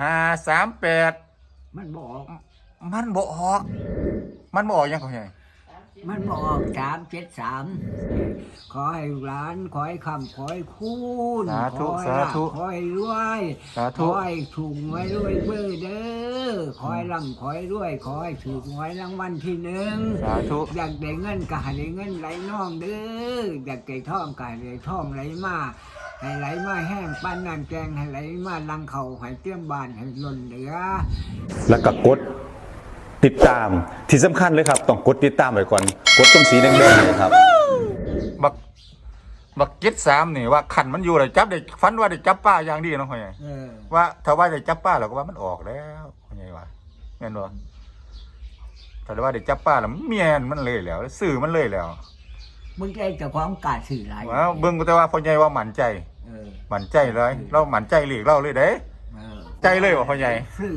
ห้าสามแปดมันบอก มันบ่ออก มันบ่ออกยังเขาใหญ่มันบอกสามเจ็ดสามขอให้ร้านขอให้คำขอให้คูณสาธุขอให้สาธุขอให้รวยสาขธุอให้ถูกหวยรวยเบอร์เด้อขอให้ร่ำขอให้รวยขอให้ถูกหวยรางวัลที่หนึ่งสาธุ อยากได้เงินก็ให้ได้เงินไหลน่องเด้ออยากได้ทองก็ให้ได้ทองไหลมา ให้ไหลมาแห้งปั้นน้ำแกงให้ไหลมาลังเขาให้เตรียมบานให้ล้นเหลือ แล้วก็กดติดตามที่สำคัญเลยครับ ต้องกดติดตามไว้ก่อน กดตรงสีแดงๆเลยครับ บักบักเก็ดสามนี่ว่าขันมันอยู่เลยจับได้ฟันว่าได้จับป้าอย่างดีเนาะเขาใหญ่เออว่าถ้าว่าได้จับป้าเราก็ว่ามันออกแล้วเขาใหญ่ว่าแม่นบ่ถ้าว่าได้จับป้าแล้วมันเมียนมันเลยแล้ว สื่อมันเลยแล้ว มึงใจจะความกล้าสื่อไรว้าวเบิ่งก็แต่ว่าพ่อใหญ่ว่าหมั่นใจเออ หมั่นใจเลยเราหมั่นใจหลีกเราเลยเด้ เออใจเลยว่าพ่อใหญ่ สื่อ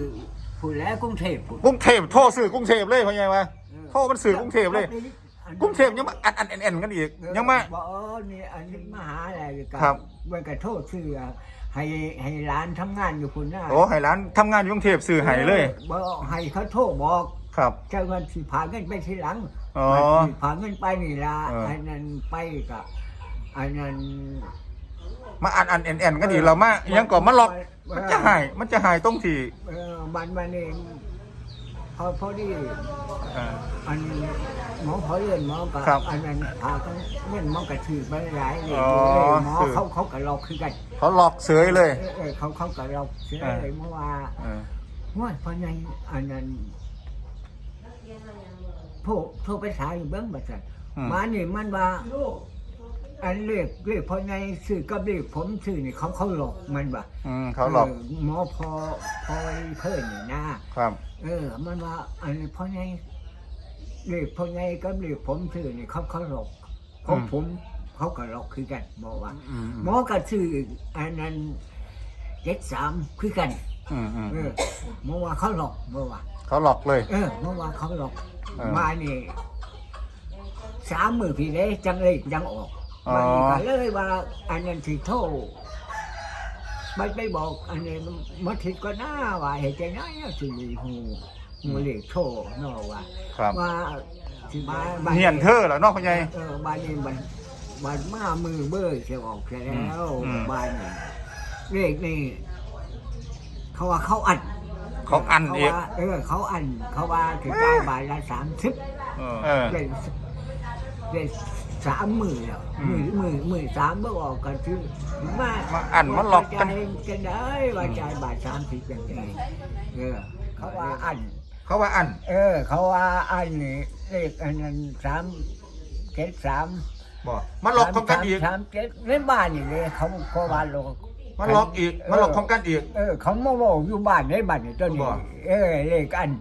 ผู้แล้วกรุงเทพผู้กรุงเทพโทรสื่อกรุงเทพเลยพ่อใหญ่ว่าโทรมันสื่อกรุงเทพเลย กรุงเทพยังมาอันอันแอนแอนกันอีกยังมา บอกเออนี่อันนี้มาหาอะไรกัครับเมื่อกระโทษสื่อให้ให้ร้านทำงานอยู่คุณน่ะโอ้ให้ร้านทำงานอยู่กรุงเทพสื่อให้เลย บอกให้เขาโทษบอกครับ เจ้าเงินสิผ่าเงินไปทีหลัง อ๋อสิผ่าเงินไปนี่ละเอออัอันนั้นไปกับอันนั้นมาอันอันแอนแอนกันอีกเรามายังก่อนมาล็อกมันจะหายมันจะหายตรงที่เออบันบันเองพอพอดีเอ่ออันหมอเขาเรียนหมอกับครับอันนั้นพากันเงินหมอกระถือไปหลายเลยอ๋อหมอถือ เขาเขากับเราคือกันเขาล็อกเสยเลย เออเออเขาเขากับเราเชื่อเออ เลยเมื่อว่าเออ ว่าเพราะไงอันนั้น โทรโทรไปสายอยู่เบิ้งบัดสันอืม มานี่มันว่า อันเรียกเรียกเพราะไงสื่อกับเรียกผมสื่อนี่เขาเขาหลอกมันว่าอืมเขาหลอกหมอพอพอเพิ่นนี่นะ ครับเออ มันว่าอันนี้เพราะไงเรียกเพราะไงก็เรียกผมสื่อนี่เขาเขาหลอกของอืมผมเขาก็หลอกคือกันบอกว่าอืมหมอก็สื่ออันนั้นเจ็ดสามคือกันอืมอืมเออเมื่อวานเขาหลอกเมื่อวานเขาหลอกเลย เออเมื่อวานเขาหลอกเออมานี่สามมือพี่เลยจังเลยยังออกอ๋อมันนี่ก็เลยว่าอันนั้นสิโทษมันไปบอกอันนี้มันทิดก็น่าว่าเหตุใจน้อยเนี่ยสิหูหูเล็กโทษเนาะว่าครับว่าสิมาบ้าเหียนเธอเหรอเนอกพ่อใหญ่เออบ้านนี้มันมันมามือเบ้อเสียออกเสียแล้วอืม บ้านนี้เลขนี่ เขาว่าเขาอัดเขาอันเขาอีก ว่าเออเขาอันเขาว่าถึงได้บาทละสามสิบเออได้ได้สามหมื่นแล้วอืหมื่มนหมื่นหมื่นสามเมื่อออกกันคือมามาอั้นมาหลอกกันว่าจ่ายกันได้ว่าจ่ายบาทสามสิบกันไงเออเขาว่าอัน เขาว่าอัน เออ เขาว่าอันนี่เลขอันนั้นสามเจ็ดสามบอกมาหลอกของกันอีก สามเจ็ดในบ้านนี่เลยเขาเขาว่าหลอก มาหลอกอีกมาหลอกของกันอีก เออเขามาบอกอยู่บ้านในบ้านนี่ตัวนี้บ่เออเลขอัน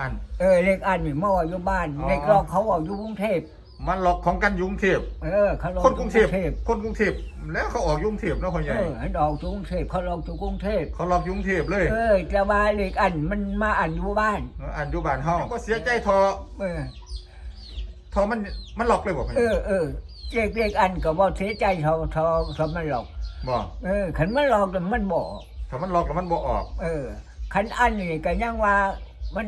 อัน เออเลขอันนี่มาว่าอยู่บ้านอ๋อ เลขรอกเขาว่าอยู่กรุงเทพมาหลอกของกันอยุงเทพเออเขาลอกคนกรุงเทพอยู่คนกรุงเทพแล้วเขาออกอยุงเทพเนาะพ่อใหเอญ่อให้ดอกอยู่กรุงเทพเขาลอกอยู่กรุงเทพเขาหลอกอยุงเทพเลยเออจะมาเลขอันมันมาอันอยู่บ้าน อันอยู่บ้านเฮาก็เสียใจทอเออ ทอมันมันหลอกเลยบอกพ่อใหเอญ่อเออเลขเลขอันก็บ่เสียใจเขาเขาเขามันหลอก บอกเออขันมันหลอกแต่มันบอกถ้ามันหลอกแล้วมันบ่ออก เออขันอันนี่ก็ยังว่ามัน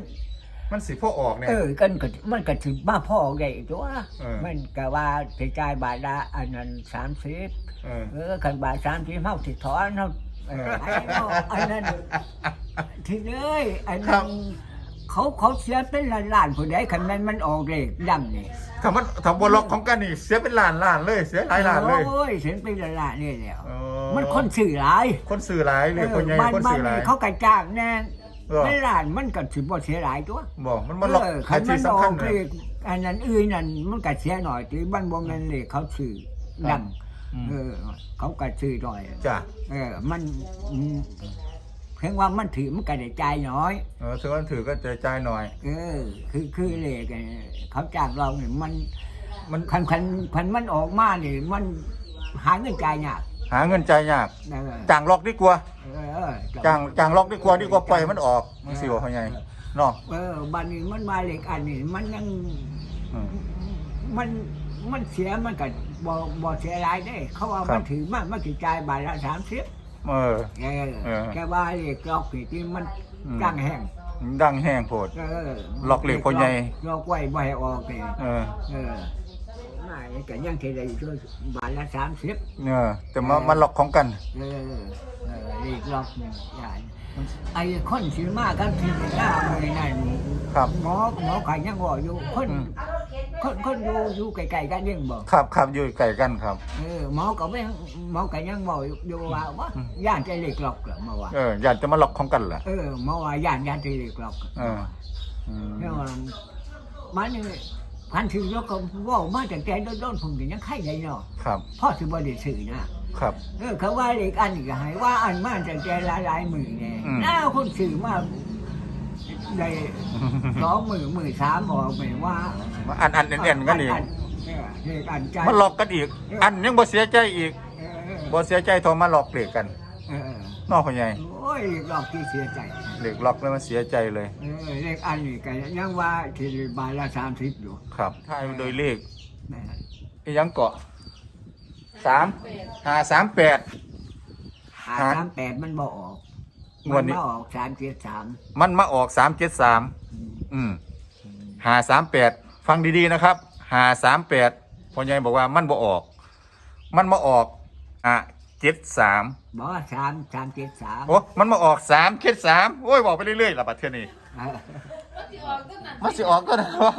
มันสิพ่อออกเนี่ย เออกันก็มันก็ถึงมาพ่อใหญ่ตัวเออ มันก็ว่าสิจ่ายบาทละอันนั้นสามสิบเออ เออขันบาทสามสิบเฮาสิถอนเฮาเออไอ้เนาะอันนั้นทีเลยอันครันั้บน เขาเขาเสียเป็นล้านล้านผู้ใดขันนั้นมันออกเลขดำนี่ถ้ามันถ้าบ่หลอกของกันนี่เสียเป็นล้านล้านเลย เสียหลายล้านเลยโอ้ยเสียเป็นล้านล้านนี่แหล้วอ๋อมันคนสื่อหลายคนสื่อหลายเลยคนใหญ่บ้านคนบ้านสื่อหลายนี่เขากระจ้างแน่เออไม่ล้านมันก็สิบ่เสียหลายตัวบอกมันมาหลอกเออใครคันมัที่นสำอคัอญกเลเลยขอันนั้นอื่นนั่นมันก็เสียหน่อยที่บ้านบ่แม่นเลยเขาซื้อดังอืมเออ เขาก็ซื้อหน่อยจ้ะเออ มันอืม เพียงว่ามันถือมันก็ได้จ่ายน้อย เออถือว่าถือก็ใจใจายหน่อย เออ คือคือเลขเนี่ยเขาจ้างเราเนี่ยมันมันคันคันคันมันออกมาเนี่ยมันหาเงินจ่ายยากหาเงินใจายยากเออจ้างล็อกดีกว่าเออจ้างจ้างล็อกดีกว่าดีกว่าปล่อยมันออกมันสิว่าเขาไงเนาะเออบัดนี้มันมาเลขอันนี้มันยังอืม มันมันเสียมันก็บ่บ่เสียรายได้ เขาว่าครับมันถือมันมันถือจ่ายบาทละสามสิบ เออ เออเออ แค่ว่าเลขล็อกนี่ที่มันอืมจังแห้งดังแห้งโพด เออล็อกเลขพ่อใหญ่ ล็อกไว้บ่ให้ออกนี่เออ เออไม่ก็ยังที่ได้ช่วยบาทละสามสิบเออ แต่มามาล็อกของกัน เออเออเลขล็อกนี่ใหญ่ไอ้คนสิมากันที่หน้ามือนั่นครับ หมอหมอไข่ยังบอกอยู่คนอืม คนคนอยู่อยู่ไกลๆกันยังบอกครับครับอยู่ไก่กันครับ เออหมอก็ไม่หมอก็ยังบอกอยู่ว่าว่าย่านจะเลขล็อกเหรอหมาว่าเอออยากจะมาล็อกของกันแหละเออหมาว่าย่านย่านจะเลขล็อกเอออืมเนี่ยว่ามันนี่พันถือยกก็เว่ามาจากแกโดนๆผมก็ยังไข่ได้เนาะครับพ่อสิบ่ได้ซื้อนะครับเออเขาว่าเลขอันนี่ก็ให้ว่าอันมาจากแกหลายๆมือเนี่ยอืมน้าคนซื้อมาได้สองมือมือสามออกไปว่า มาอันอันอันอันกันอีกเออเลขอันใจมาล็อกกันอีก อันยังบ่เสียใจอีกเออเออบ่เสียใจโทรมาล็อกเลขกันเออนอกพ่อใหญ่โอ้ยหลอกที่เสียใจเลขล็อกแล้วมันเสียใจเลยเออเลขอันนี้ก็ยังว่าที่บาทละสามสิบอยู่ครับถ้ายโดยเลขนะไอ้ยังเกาะสามห้าสามแปดหาสามแปดมันบ่ออกงวดนี้มัมาออกสามเจ็ดสามมันมาออกสามเจ็ดสามอืมหาสามแปด ฟังดีๆนะครับหาสามแปดพ่อใหญ่บอกว่ามันบ่ออก มันมาออกอะเจ็ดสามบอกว่าสามสามเจ็ดสามโอ้มันมาออกสามเจ็ดสามโอ้ยบอกไปเรื่อยๆละบัดเทื่อนี้เออมันสิออกก็ได้ว่า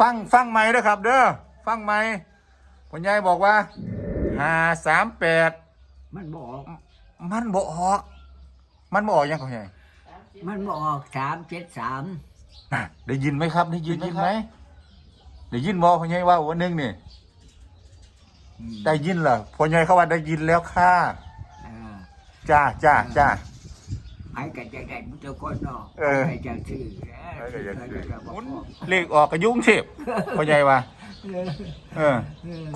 ฟังฟังไหมเด้อครับเด้อฟังไหมพ่อใหญ่บอกว่าหาสามแปดมันบ่ออกมันบ่ออก มันบ่ออกยังพ่อใหญ่มันบ่ออกสามเจ็ดสาม น่ะได้ยินไหมครับ ได้ยินไหมได้ยินบ่พ่อใหญ่ว่าวันหนึงนี่ได้ยินเหรอพ่อใหญ่เขาว่าได้ยินแล้วค่ะเออจ้าจ้าจ้าไอ้กันจะได้มุตะคนเนาะเออไอ้จะซื้อเออก็จะซื้อก็บอกหมุนเลขออกกระยุ่งเทพพ่อใหญ่ว่า เออเออ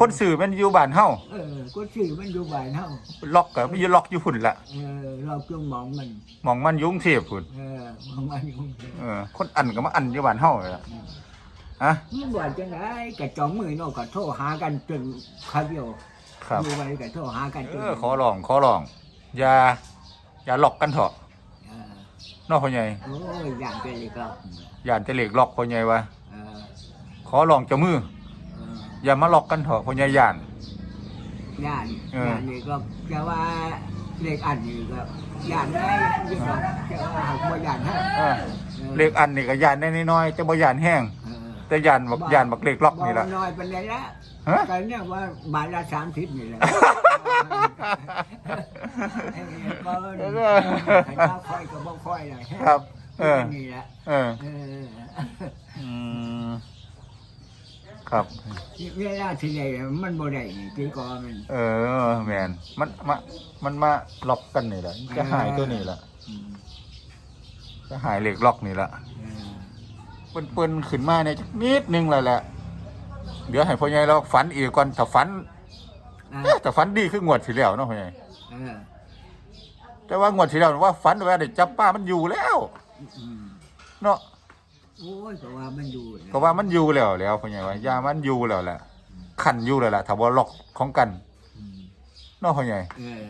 คนสื่อมันอยู่บ้านเฮาเออก็ซื้อมันอยู่บ้านเฮาล็อกก็ไม่อยู่ล็อกอยู่พุ่นละเออเราจงมองมันมองมันยุ่งเทพพุ่นเออมองมันอยู่เออ คนอันก็มาอันอยู่บ้านเฮาเลยล่ะฮะมันบ่จังไดกะจองมือเนาะก็โทรหากันจนคาเดียวครับอยู่ไว้ก็โทรหากันจเอนอขอลองขอลองอย่าอย่าล็อกกันเถอะเออเนอกพ่อใหญ่โอ้ยอย่างเป็นเลยก็อย่าจะเหล็กล็อกพ่อใหญ่ว่าเออขอลองเจ้ามือเอออย่ามาล็อกกันเถอะพ่อใหญ่ย่านย่านเออย่านนี่ก็จะว่าเลขอันนี้ก็ย่านได้ยิ่งกว่าจะว่าหากบ่ย่านฮะเออเหล็กอันนี่ก็ย่านได้น้อยๆแต่บ่ย่านแห้ง เออแต่ย่านบักย่านบักเหล็กล็อกนี่ละบ่น้อยเป็นไรละฮะ ก็เนี่ยว่าบาทละสามสิบนี่แหละก็ให้ข้าวค่อยก็บ่ค่อยเลยครับ เออ นี่แหละเออเอออืม ครับ เวลาที่ใดมันบ่ได้นี่ที่ก็มัน เออแมนมันมามันมาล็อกกันนี่แหละจะหายตัวนี่แหละอืมจะหายเหล็กล็อกนี่แหละเออเปิ้นเปิ้นขึ้นมาเนี่ยจักนิดนึงแล้วแหละ เดี๋ยวให้พ่อใหญ่เราฝันอีกก่อนถ้าฝันอะเอ๊ะแต่ฝันดีคืองวดที่แล้วเนาะพ่อใหญ่เออแต่ว่างวดที่แล้วว่าฝันว่าได้จับป้ามันอยู่แล้ว อืมเนาะ โอ้ยก็ว่ามันอยู่นะก็ว่ามันอยู่แล้วแล้วพ่อใหญ่ว่ายามันอยู่แล้วแหละขันอยู่แล้วแหละถ้าว่าล็อกของกันอืมเนาะพ่อใหญ่เออ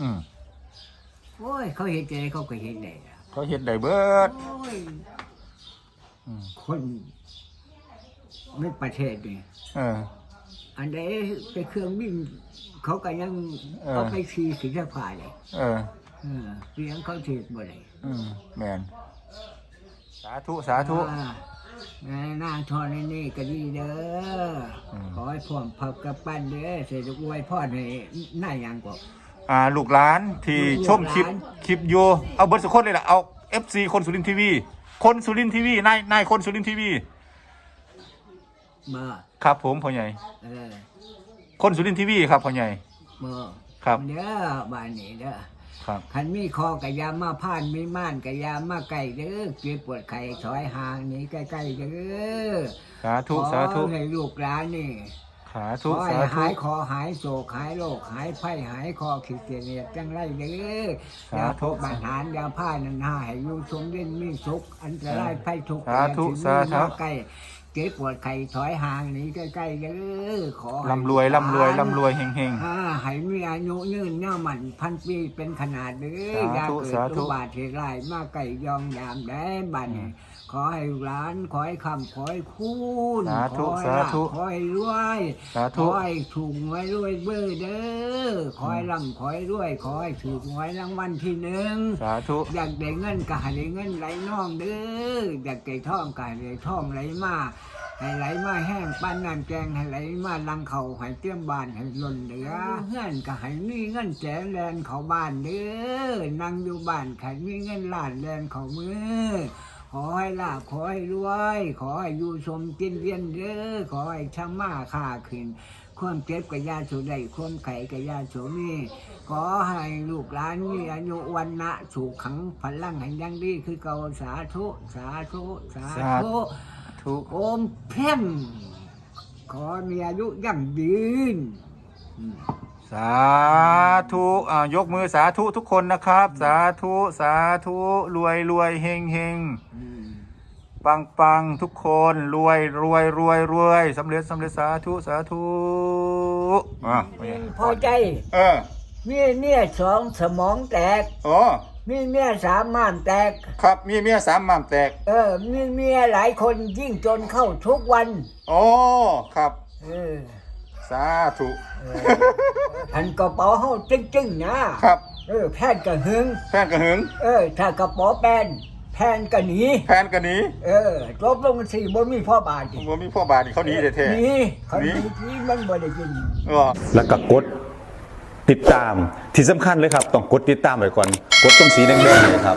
อืมโอ้ย เขาเห็นใจเขาก็เห็นได้ล่ะเขาเฮ็ดได้เบิดโอ้ย อืมคนไม่ประเทศนี่เออ อันใดไปเครื่องบินเขาก็ยังเออ เขาไปขี่สิทธาเลยเออ เออเสียงเขาเทศบ่ได้อืมแมน สาธุสาธุอ่าแม่นางทอนในนี่ก็ดีเด้ออม ขอให้พ่วงพับกับปั้นเด้อเสด็จอวยพ่อให้หน้าอย่างกว่า อ่าลูกหลานที่ลูกชมคลิปหลานคลิปอยู่เอาเบิร์ดสุกคนเลยล่ะเอา FC คนสุรินทร์ทีวีคนสุรินทร์ทีวีนายนายคนสุรินทร์ทีวีมาครับผมพ่อใหญ่ เออคนสุรินทร์ทีวีครับพ่อใหญ่มาครับ เด้อบ้านนี้เด้อ ครับคันมีคอกะยามาพานมีม่านกะยามาไก่เด้อเจ็บปวดไข้ถอยห่างหนี้ใกล้ๆเด้อสาธุสาธุขอให้ลูกหลานนี่สาขธุอให้สาธุ หายคอหายโศกหายโรคหายไข้หายคอขีดเกียดจังไรเด้ออย่าพบปัญหาอย่าพานันหาให้อยู่ชมเย็นมีสุขอันตรายไฟทุกข์สาธุอย่สาธุมาใกล้เจ็บปวดไข้ถอยห่างหนีใกล้ๆกันเด้อขอให้ร่ำรวยร่ำรวยร่ำรวยเฮงเฮงอ่าให้มีอายุยืนเน่ามันพันปีเป็นขนาดเด้ออย่าสาธุเกิดสาธุ อุบาทเหตุร้ายมาไก่ยองยามได้บัดนี้ ขอให้ลูกหลาน ขอให้คำขอให้คูณสาธุขอให้สาธุลาภขอให้รวยสาขธุอให้ถูกหวยรวยเบอร์เด้อขอให้ร่ำขอให้รวย ขอให้ถูกหวยรางวัลที่หนึ่ง สาธุ อยากได้เงินก็ให้ได้เงินไหลน่องเด้ออยากได้ทองก็ให้ได้ทองไหลมาให้ไหลมาแห้งปั้นน้ำแกงให้ไหลมาลังเขาให้เตรียมบานให้ล้นเหลือเงินก็ให้มีเงินแสนแลนเขาบ้านเด้อนั่งอยู่บ้านใครมีเงินล้านแลนเขามือ ขอให้ลาภขอให้รวย ขอให้อยู่ชมกินเวียนเด้อขอให้ช่างมาค่าขึ้นความเจ็บกับยาโสได้ ความไข่กับยาโสมีขอให้ลูกหลานมีอายุวันนะสุขขังพลังแห่งยังดีคือเก่าสาธุ สาธุ สาสาธุธุโอมเพ่งขอมีอายุยั่งยืน สาธุอ่ายกมือสาธุทุกคนนะครับ สาธุสาธุรวยรวยเฮงเฮงอืมปังปังทุกคนรวยรวยรวยรวยสำเร็จสำเร็จสาธุสาธุอะพอใจเออมีเมียสองสมองแตกอ๋อมีเมียสามม่านแตก ครับมีเมียสามหม่ำแตก เออ มีเมียหลายคนยิ่งจนเข้าทุกวัน โอ้ ครับ เออ สาธุเออหันกระเป๋าเฮาจึ้งๆนะครับ เออแพนก็หึงแฟนกระหึง เออถ้ากระเป๋าแปนแพนก็หนีแฟนกันหนีเออจบลงสี่บ่มีพ่อบาทอีกว่ามีพ่อบาทนี่เขาหนีแท้หนีเขาหหนีนีที่มันบ่ได้กินๆเออแล้วก็กดติดตามที่สำคัญเลยครับ ต้องกดติดตามไว้ก่อน กดตรงสีแดงๆเนยครับ